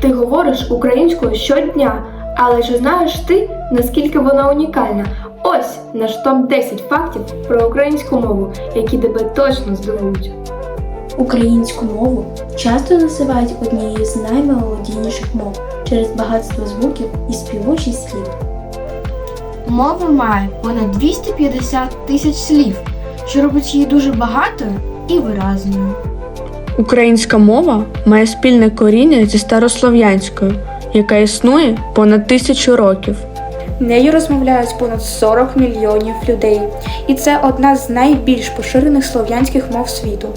Ти говориш українською щодня, але чи знаєш ти, наскільки вона унікальна? Ось наш топ-10 фактів про українську мову, які тебе точно здивують. Українську мову часто називають однією з наймелодійніших мов через багатство звуків і співучість слів. Мова має понад 250 тисяч слів, що робить її дуже багатою і виразною. Українська мова має спільне коріння зі старослов'янською, яка існує понад тисячу років. Нею розмовляють понад 40 мільйонів людей, і це одна з найбільш поширених слов'янських мов світу.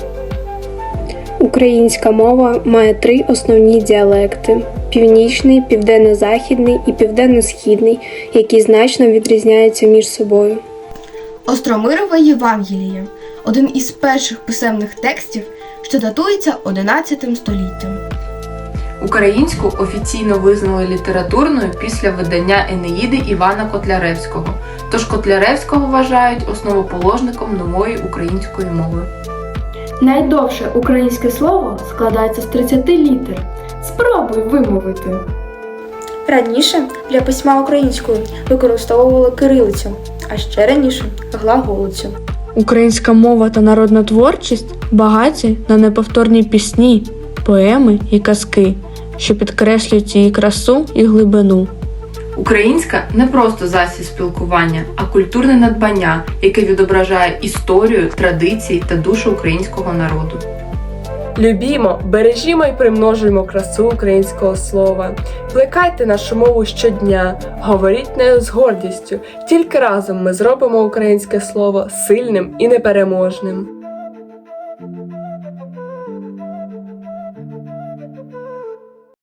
Українська мова має три основні діалекти: північний, південно-західний і південно-східний, які значно відрізняються між собою. Остромирове Євангеліє один із перших писемних текстів, що датується 11 століттям. Українську офіційно визнали літературною після видання Енеїди Івана Котляревського. Тож Котляревського вважають основоположником нової української мови. Найдовше українське слово складається з 30 літер. Спробуй вимовити. Раніше для письма українською використовували кирилицю, а ще раніше глаголицю. Українська мова та народна творчість багаті на неповторні пісні, поеми і казки, що підкреслюють її красу і глибину. Українська не просто засіб спілкування, а культурне надбання, яке відображає історію, традиції та душу українського народу. Любімо, бережімо і примножуємо красу українського слова. Плекайте нашу мову щодня, говоріть нею з гордістю. Тільки разом ми зробимо українське слово сильним і непереможним.